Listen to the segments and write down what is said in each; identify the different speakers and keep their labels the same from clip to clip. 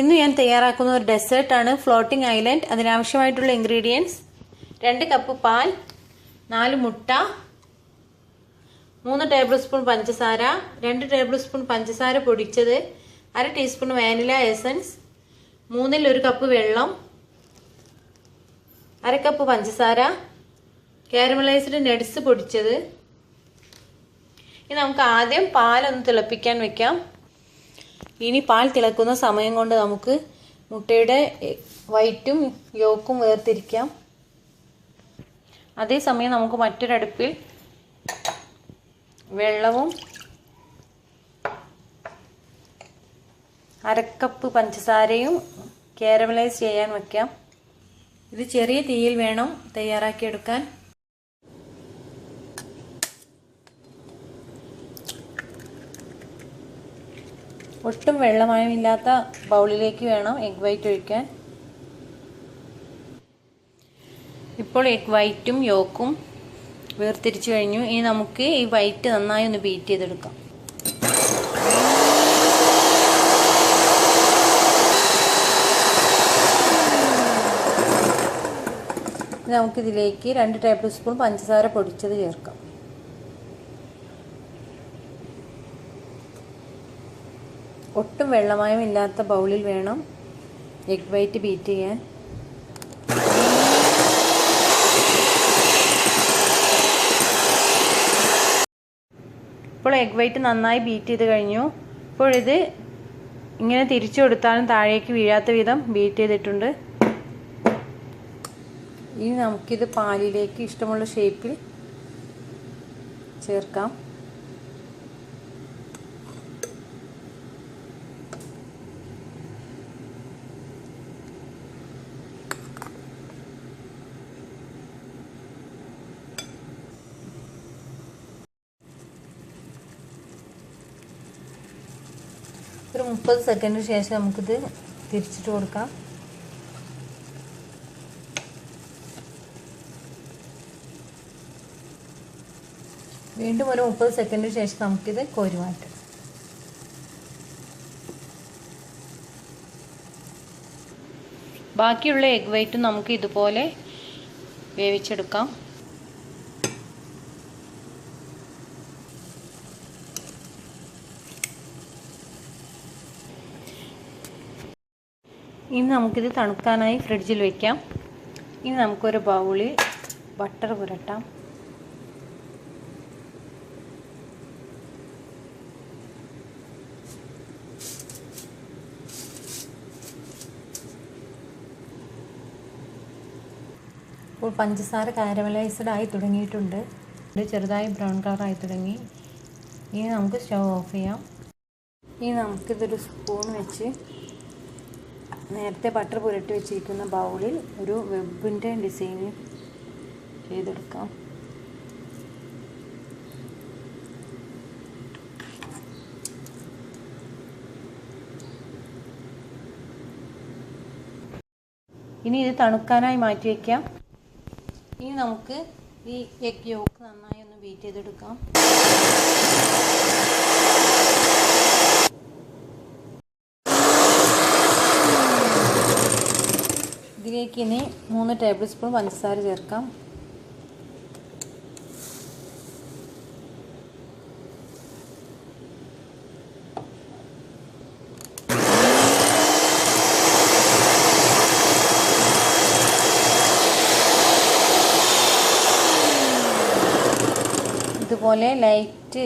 Speaker 1: ഇന്ന് ഞാൻ തയ്യാറാക്കുന്ന ഒരു ഡെസേർട്ടാണ് ഫ്ലോട്ടിംഗ് ഐലൻഡ്. അതിനാവശ്യമായിട്ടുള്ള ഇൻഗ്രീഡിയൻസ് രണ്ട് കപ്പ് പാൽ നാല് മുട്ട മൂന്ന് ടേബിൾ സ്പൂൺ പഞ്ചസാര രണ്ട് ടേബിൾ സ്പൂൺ പഞ്ചസാര പൊടിച്ചത് അര ടീസ്പൂൺ വാനില എസൻസ് മൂന്നിൽ ഒരു കപ്പ് വെള്ളം അര കപ്പ് പഞ്ചസാര കാരമലൈസ്ഡ് നട്സ് പൊടിച്ചത്. ഇനി നമുക്ക് ആദ്യം പാലൊന്ന് തിളപ്പിക്കാൻ വെക്കാം. ഇനി പാൽ തിളക്കുന്ന സമയം കൊണ്ട് നമുക്ക് മുട്ടയുടെ വൈറ്റും യോക്കും വേർതിരിക്കാം. അതേസമയം നമുക്ക് മറ്റൊരടുപ്പിൽ വെള്ളവും അരക്കപ്പ് പഞ്ചസാരയും കാരമലൈസ് ചെയ്യാൻ വയ്ക്കാം ഇത് ചെറിയ തീയിൽ വേണം തയ്യാറാക്കിയെടുക്കാൻ. ഒട്ടും വെള്ളമയമില്ലാത്ത ബൗളിലേക്ക് വേണം എഗ് വൈറ്റ് ഒഴിക്കാൻ. ഇപ്പോൾ എഗ് വൈറ്റും യോക്കും വേർതിരിച്ചു കഴിഞ്ഞു. ഇനി നമുക്ക് ഈ വൈറ്റ് നന്നായി ഒന്ന് ബീറ്റ് ചെയ്തെടുക്കാം. നമുക്കിതിലേക്ക് രണ്ട് ടേബിൾ സ്പൂൺ പഞ്ചസാര പൊടിച്ചത് ചേർക്കാം. ഒട്ടും വെള്ളമയം ഇല്ലാത്ത ബൗളിൽ വേണം എഗ് വൈറ്റ് ബീറ്റ് ചെയ്യാൻ. ഇപ്പോൾ എഗ് വൈറ്റ് നന്നായി ബീറ്റ് ചെയ്ത് കഴിഞ്ഞു. ഇപ്പോഴിത് ഇങ്ങനെ തിരിച്ചു കൊടുത്താലും താഴേക്ക് വീഴാത്ത വിധം ബീറ്റ് ചെയ്തിട്ടുണ്ട്. ഇനി നമുക്കിത് പാലിലേക്ക് ഇഷ്ടമുള്ള ഷേപ്പിൽ ചേർക്കാം. ഒരു മുപ്പത് സെക്കൻഡിന് ശേഷം നമുക്കിത് തിരിച്ചിട്ട് കൊടുക്കാം. വീണ്ടും ഒരു മുപ്പത് സെക്കൻഡിന് ശേഷം നമുക്കിത് കോരി മാറ്റാം. ബാക്കിയുള്ള എഗ് വൈറ്റും നമുക്ക് ഇതുപോലെ വേവിച്ചെടുക്കാം. ഇനി നമുക്കിത് തണുക്കാനായി ഫ്രിഡ്ജിൽ വെക്കാം. ഇനി നമുക്കൊരു ബൗളിൽ ബട്ടർ പുരട്ടാം. ഇപ്പോൾ പഞ്ചസാര കാരമലൈസ്ഡ് ആയി തുടങ്ങിയിട്ടുണ്ട്. ഇത് ചെറുതായി ബ്രൗൺ കളർ ആയി തുടങ്ങി. ഇനി നമുക്ക് സ്റ്റവ് ഓഫ് ചെയ്യാം. ഇനി നമുക്കിതൊരു സ്പൂൺ വെച്ച് നേരത്തെ ബട്ടർ പുരട്ടി വെച്ചിരിക്കുന്ന ബൗളിൽ ഒരു വെബിന്റെ ഡിസൈൻ ചെയ്തെടുക്കാം. ഇനി ഇത് തണുക്കാനായി മാറ്റി വയ്ക്കാം ഇനി നമുക്ക് ഈ എഗ് യോക്ക് നന്നായി ഒന്ന് ബീറ്റ് ചെയ്തെടുക്കാം. ഇതിലേക്ക് ഇനി മൂന്ന് ടേബിൾ സ്പൂൺ പഞ്ചസാര ചേർക്കാം. ഇതുപോലെ ലൈറ്റ്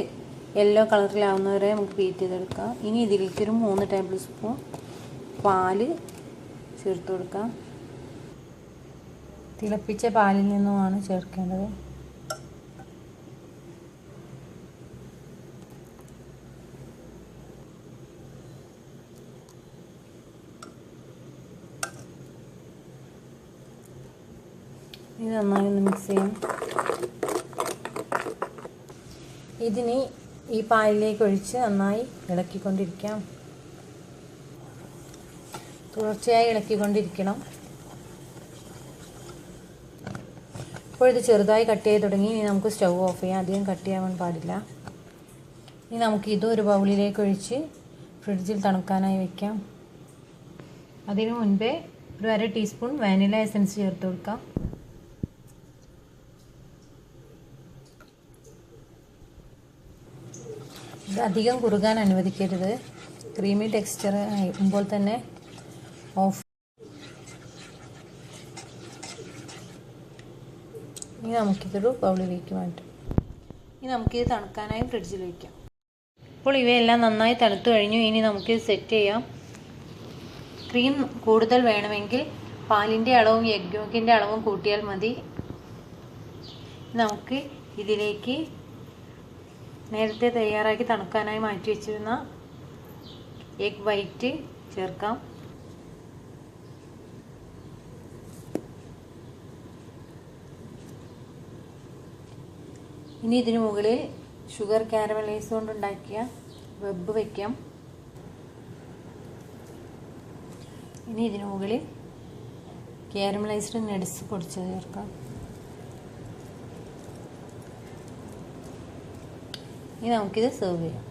Speaker 1: യെല്ലോ കളറിലാവുന്നവരെ നമുക്ക് ബീറ്റ് ചെയ്തെടുക്കാം. ഇനി ഇതിലേക്ക് ഒരു മൂന്ന് ടേബിൾ സ്പൂൺ പാൽ ചേർത്ത് കൊടുക്കാം. തിളപ്പിച്ച പാലിൽ നിന്നുമാണ് ചേർക്കേണ്ടത്. ഇത് നന്നായി ഒന്ന് മിക്സ് ചെയ്യാം ഇതിന് ഈ പാലിലേക്ക് ഒഴിച്ച് നന്നായി ഇളക്കിക്കൊണ്ടിരിക്കാം. തുടർച്ചയായി ഇളക്കിക്കൊണ്ടിരിക്കണം. ഇപ്പോൾ ഇത് ചെറുതായി കട്ട് ചെയ്ത് തുടങ്ങി. ഇനി നമുക്ക് സ്റ്റൗ ഓഫ് ചെയ്യാം. അധികം കട്ട് ചെയ്യാൻ പാടില്ല. ഇനി നമുക്ക് ഇതും ഒരു ബൗളിലേക്ക് ഒഴിച്ച് ഫ്രിഡ്ജിൽ തണുക്കാനായി വെക്കാം. അതിനു മുൻപേ ഒരു അര ടീസ്പൂൺ വാനില എസൻസ് ചേർത്ത് കൊടുക്കാം. ഇത് അധികം കുറുകാൻ അനുവദിക്കരുത്. ക്രീമി ടെക്സ്ചർ ആകുമ്പോൾ തന്നെ ഓഫ് ഇനി നമുക്കിതൊരു ബൗളിലേക്ക് മാറ്റാം ഇനി നമുക്കിത് തണുക്കാനായി ഫ്രിഡ്ജിൽ വയ്ക്കാം അപ്പോൾ ഇവയെല്ലാം നന്നായി തണുത്തു കഴിഞ്ഞു. ഇനി നമുക്കിത് സെറ്റ് ചെയ്യാം. ക്രീം കൂടുതൽ വേണമെങ്കിൽ പാലിന്റെ അളവും എഗ് യോക്കിന്റെ അളവും കൂട്ടിയാൽ മതി. നമുക്ക് ഇതിലേക്ക് നേരത്തെ തയ്യാറാക്കി തണുക്കാനായി മാറ്റി വെച്ചിരുന്ന എഗ് വൈറ്റ് ചേർക്കാം. ഇനി ഇതിനു മുകളിൽ ഷുഗർ കാരമലൈസ് കൊണ്ടുണ്ടാക്കിയ വെബ് വയ്ക്കാം. ഇനി ഇതിനു മുകളിൽ കാരമലൈസ്ഡ് നട്സ് പൊടിച്ച് ചേർക്കാം. ഇനി നമുക്കിത് സെർവ് ചെയ്യാം.